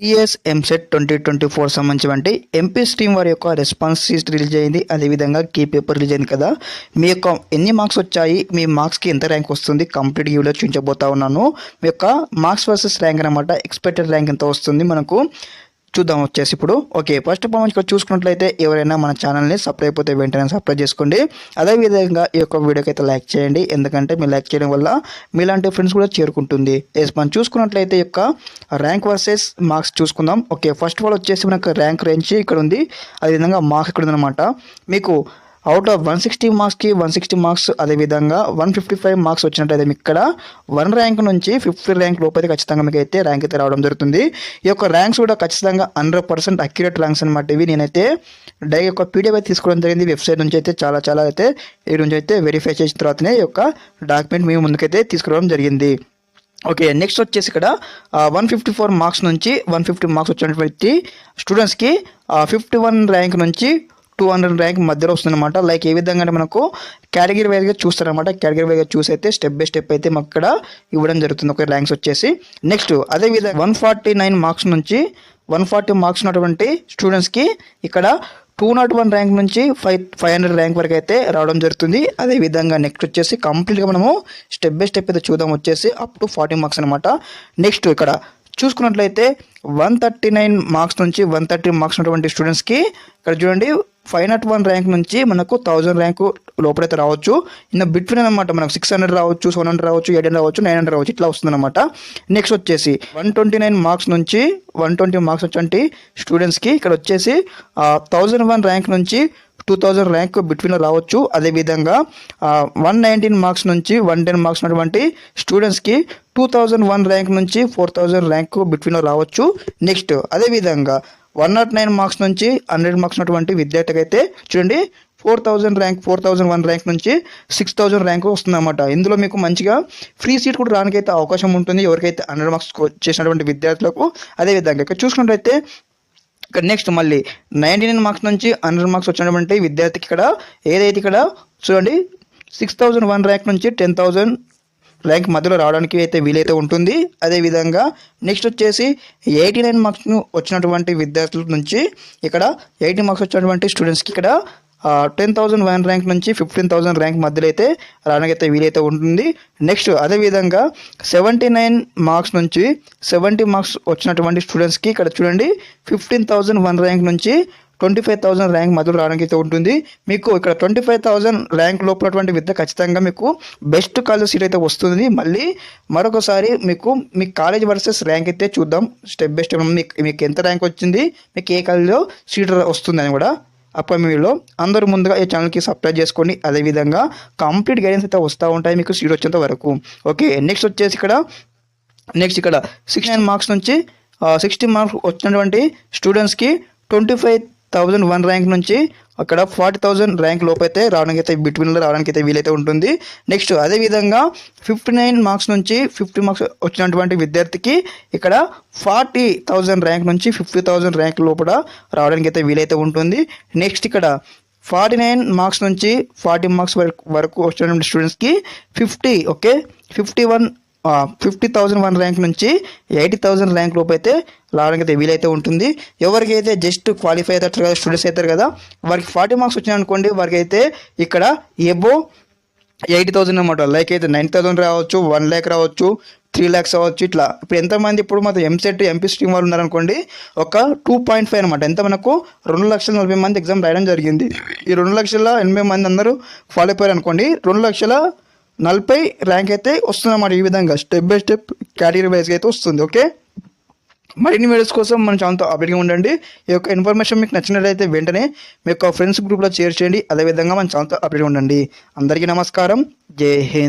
TS EAMCET twenty twenty four సంబంధించి MP stream వారి యొక్క రెస్పాన్స్ షీట్ రిలీజ్ అయింది. అదేవిధంగా కీ పేపర్ రిలీజ్ అయింది కదా. మీ యొక్క ఎన్ని మార్క్స్ వచ్చాయి? మీ మార్క్స్కి ఎంత ర్యాంక్ వస్తుంది? కంప్లీట్ వీడియో చూపించబోతా ఉన్నాను. మీ యొక్క మార్క్స్ వర్సెస్ ర్యాంక్ అనమాట ఎక్స్పెక్టెడ్ ర్యాంక్ ఎంత వస్తుంది? మనకు చూద్దాం వచ్చేసి ఇప్పుడు. ఓకే ఫస్ట్ ఆఫ్ ఆల్ ఇక్కడ చూసుకున్నట్లయితే ఎవరైనా మన ఛానల్ని సబ్స్క్రైబ్ అయిపోతే వెంటనే సబ్స్క్రైబ్ చేసుకోండి. అదేవిధంగా ఈ యొక్క వీడియోకి అయితే లైక్ చేయండి. ఎందుకంటే మీరు లైక్ చేయడం వల్ల మీలాంటి ఫ్రెండ్స్ కూడా చేరుకుంటుంది. ఎస్ మనం చూసుకున్నట్లయితే యొక్క ర్యాంక్ వర్సెస్ మార్క్స్ చూసుకుందాం. ఓకే ఫస్ట్ ఆఫ్ ఆల్ వచ్చేసి మనకు ర్యాంక్ రేంజ్ ఇక్కడ ఉంది. అదేవిధంగా మార్క్స్ ఇక్కడ ఉందన్నమాట. మీకు అవుట్ ఆఫ్ వన్ సిక్స్టీ మార్క్స్కి వన్ సిక్స్టీ మార్క్స్ అదేవిధంగా వన్ ఫిఫ్టీ ఫైవ్ మార్క్స్ వచ్చినట్టయితే మీకు ఇక్కడ వన్ ర్యాంక్ నుంచి ఫిఫ్త్ ర్యాంక్ లోపైతే ఖచ్చితంగా మీకు అయితే ర్యాంక్ అయితే రావడం జరుగుతుంది. ఈ యొక్క ర్యాంక్స్ కూడా ఖచ్చితంగా హండ్రెడ్ పర్సెంట్ అక్యురేట్ ర్యాంక్స్ అనమాట ఇవి. నేనైతే డై యొక్క పీడిఎఫ్ అయితే తీసుకోవడం జరిగింది. వెబ్సైట్ నుంచి అయితే చాలా చాలా అయితే ఈ నుంచి అయితే వెరిఫై చేసిన తర్వాతనే ఈ యొక్క డాక్యుమెంట్ మీ ముందుకైతే తీసుకురావడం జరిగింది. ఓకే నెక్స్ట్ వచ్చేసి ఇక్కడ వన్ ఫిఫ్టీ ఫోర్ మార్క్స్ నుంచి వన్ ఫిఫ్టీ మార్క్స్ వచ్చినటువంటి స్టూడెంట్స్కి ఫిఫ్టీ వన్ ర్యాంక్ నుంచి టూ హండ్రెడ్ ర్యాంక్ మధ్యలో వస్తుందన్నమాట. లైక్ ఏ విధంగా అంటే మనకు కేటగిరీ వైజ్గా చూస్తారనమాట కేటగిరీ వైజ్గా చూసి అయితే స్టెప్ బై స్టెప్ అయితే మాకు ఇక్కడ ఇవ్వడం జరుగుతుంది. ఒక ర్యాంక్స్ వచ్చేసి. నెక్స్ట్ అదే విధంగా వన్ ఫార్టీ నైన్ మార్క్స్ నుంచి వన్ ఫార్టీ మార్క్స్ ఉన్నటువంటి స్టూడెంట్స్కి ఇక్కడ టూ నాట్ వన్ ర్యాంక్ నుంచి ఫైవ్ ఫైవ్ హండ్రెడ్ ర్యాంక్ వరకు అయితే రావడం జరుగుతుంది. అదే విధంగా నెక్స్ట్ వచ్చేసి కంప్లీట్గా మనము స్టెప్ బై స్టెప్ అయితే చూద్దాం. వచ్చేసి అప్ టు ఫార్టీ మార్క్స్ అనమాట నెక్స్ట్ ఇక్కడ చూసుకున్నట్లయితే వన్ థర్టీ నైన్ మార్క్స్ నుంచి వన్ థర్టీ మార్క్స్ ఉన్నటువంటి స్టూడెంట్స్కి ఇక్కడ చూడండి ఫైవ్ నాట్ వన్ ర్యాంక్ నుంచి మనకు థౌజండ్ ర్యాంకు లోపలైతే రావచ్చు. ఇన్న బిట్వీన్ అనమాట మనకు సిక్స్ హండ్రెడ్ రావచ్చు సెవెన్ హండ్రెడ్ రావచ్చు ఎయిట్ హండ్రెడ్ రావచ్చు నైన్ హండ్రెడ్ రావచ్చు ఇట్లా వస్తుందన్నమాట. నెక్స్ట్ వచ్చేసి వన్ ట్వంటీ నైన్ మార్క్స్ నుంచి వన్ ట్వంటీ మార్క్స్ వచ్చి స్టూడెంట్స్కి ఇక్కడ వచ్చేసి థౌజండ్ వన్ ర్యాంక్ నుంచి టూ థౌజండ్ ర్యాంక్ బిట్వీన్లో రావచ్చు. అదేవిధంగా వన్ నైన్టీన్ మార్క్స్ నుంచి వన్ టెన్ మార్క్స్ ఉన్నటువంటి స్టూడెంట్స్కి టూ థౌజండ్ వన్ ర్యాంక్ నుంచి ఫోర్ థౌజండ్ ర్యాంక్ బిట్వీన్లో రావచ్చు. నెక్స్ట్ అదేవిధంగా వన్ నాట్ నైన్ మార్క్స్ నుంచి హండ్రెడ్ మార్క్స్ ఉన్నటువంటి విద్యార్థికి అయితే చూడండి four thousand rank four thousand one rank నుంచి సిక్స్ థౌజండ్ ర్యాంక్ వస్తుందన్నమాట. ఇందులో మీకు మంచిగా ఫ్రీ సీట్ కూడా రానికైతే అవకాశం ఉంటుంది. ఎవరికైతే హండ్రెడ్ మార్క్స్ చేసినటువంటి విద్యార్థులకు. అదేవిధంగా ఇక్కడ చూసుకున్నట్టయితే ఇక్కడ నెక్స్ట్ మళ్ళీ నైంటీ నైన్ మార్క్స్ నుంచి హండ్రెడ్ మార్క్స్ వచ్చినటువంటి విద్యార్థికి ఇక్కడ ఏదైతే ఇక్కడ చూడండి సిక్స్ థౌజండ్ వన్ ర్యాంక్ నుంచి టెన్ థౌజండ్ ర్యాంక్ మధ్యలో రావడానికి అయితే వీలైతే ఉంటుంది. అదేవిధంగా నెక్స్ట్ వచ్చేసి ఎయిటీ నైన్ మార్క్స్ వచ్చినటువంటి విద్యార్థుల నుంచి ఇక్కడ ఎయిటీ మార్క్స్ వచ్చినటువంటి స్టూడెంట్స్కి ఇక్కడ టెన్ థౌసండ్ వన్ ర్యాంక్ నుంచి ఫిఫ్టీన్ థౌసండ్ ర్యాంక్ మధ్యలో అయితే రావడానికైతే వీలైతే ఉంటుంది. నెక్స్ట్ అదేవిధంగా సెవెంటీ నైన్ మార్క్స్ నుంచి సెవెంటీ మార్క్స్ వచ్చినటువంటి స్టూడెంట్స్కి ఇక్కడ చూడండి ఫిఫ్టీన్ థౌసండ్ వన్ ర్యాంక్ నుంచి ట్వంటీ ఫైవ్ థౌసండ్ ర్యాంక్ మధ్యలో రావడానికి అయితే ఉంటుంది. మీకు ఇక్కడ ట్వంటీ ఫైవ్ థౌసండ్ ర్యాంక్ లోపలటువంటి విద్య ఖచ్చితంగా మీకు బెస్ట్ కాలేజ్ సీట్ అయితే వస్తుంది మళ్ళీ మరొకసారి మీకు మీ కాలేజ్ వర్సెస్ ర్యాంక్ అయితే చూద్దాం. స్టెప్ బై స్టెప్ మీకు మీకు ఎంత ర్యాంక్ వచ్చింది మీకు ఏ కాలేజ్లో సీట్ వస్తుందని కూడా అప్కమింగ్లో అందరూ ముందుగా ఈ ఛానల్కి సబ్స్క్రైబ్ చేసుకోండి అదేవిధంగా కంప్లీట్ గైడెన్స్ అయితే వస్తూ ఉంటాయి మీకు సీట్ వచ్చేంత వరకు. ఓకే నెక్స్ట్ వచ్చేసి ఇక్కడ నెక్స్ట్ ఇక్కడ సిక్స్టీ మార్క్స్ నుంచి సిక్స్టీ మార్క్స్ వచ్చినటువంటి స్టూడెంట్స్కి twenty five thousand one rank నుంచి అక్కడ ఫార్టీ థౌజండ్ ర్యాంక్ లోపైతే రావడానికి అయితే బిట్వీన్లో రావడానికి అయితే వీలైతే ఉంటుంది. నెక్స్ట్ అదేవిధంగా ఫిఫ్టీ నైన్ మార్క్స్ నుంచి ఫిఫ్టీ మార్క్స్ వచ్చినటువంటి విద్యార్థికి ఇక్కడ ఫార్టీ థౌజండ్ ర్యాంక్ నుంచి ఫిఫ్టీ థౌజండ్ ర్యాంక్ లోపల రావడానికి అయితే వీలైతే ఉంటుంది. నెక్స్ట్ ఇక్కడ ఫార్టీ నైన్ మార్క్స్ నుంచి ఫార్టీ మార్క్స్ వరకు వరకు వచ్చినటువంటి స్టూడెంట్స్కి fifty okay fifty one fifty thousand one rank నుంచి ఎయిటీ థౌజండ్ ర్యాంక్ లోపు అయితే రావడానికి అయితే వీలైతే ఉంటుంది. ఎవరికైతే జస్ట్ క్వాలిఫై అవుతారు కదా స్టూడెంట్స్ అవుతారు కదా వారికి ఫార్టీ మార్క్స్ వచ్చినాయి అనుకోండి వారికి అయితే ఇక్కడ ఎబో ఎయిటీ థౌసండ్ అనమాట లైక్ అయితే నైన్ థౌసండ్ రావచ్చు వన్ ల్యాక్ రావచ్చు త్రీ ల్యాక్స్ అవ్వచ్చు ఇట్లా. ఇప్పుడు ఎంతమంది ఇప్పుడు మాత్రం ఎంసెట్ ఎంపీ స్ట్రీమ్ వాళ్ళు ఉన్నారనుకోండి ఒక టూ పాయింట్ ఫైవ్ అనమాట ఎంత మనకు? రెండు లక్షల నలభై మంది ఎగ్జామ్ రాయడం జరిగింది. ఈ రెండు లక్షల ఎనభై మంది అందరూ క్వాలిఫై అనుకోండి రెండు లక్షల నలభై ర్యాంక్ అయితే వస్తుందన్నమాట ఈ విధంగా. స్టెప్ బై స్టెప్ కేటగిరీ వైజ్గా అయితే వస్తుంది ఓకే మరిన్ని వీడియోస్ కోసం మన ఛానల్తో అప్డేట్గా ఉండండి. ఈ యొక్క ఇన్ఫర్మేషన్ మీకు నచ్చినట్లయితే వెంటనే మీ యొక్క ఫ్రెండ్స్ గ్రూప్లో షేర్ చేయండి. అదేవిధంగా మన ఛానల్తో అప్డేట్గా ఉండండి. అందరికీ నమస్కారం. జై హింద్.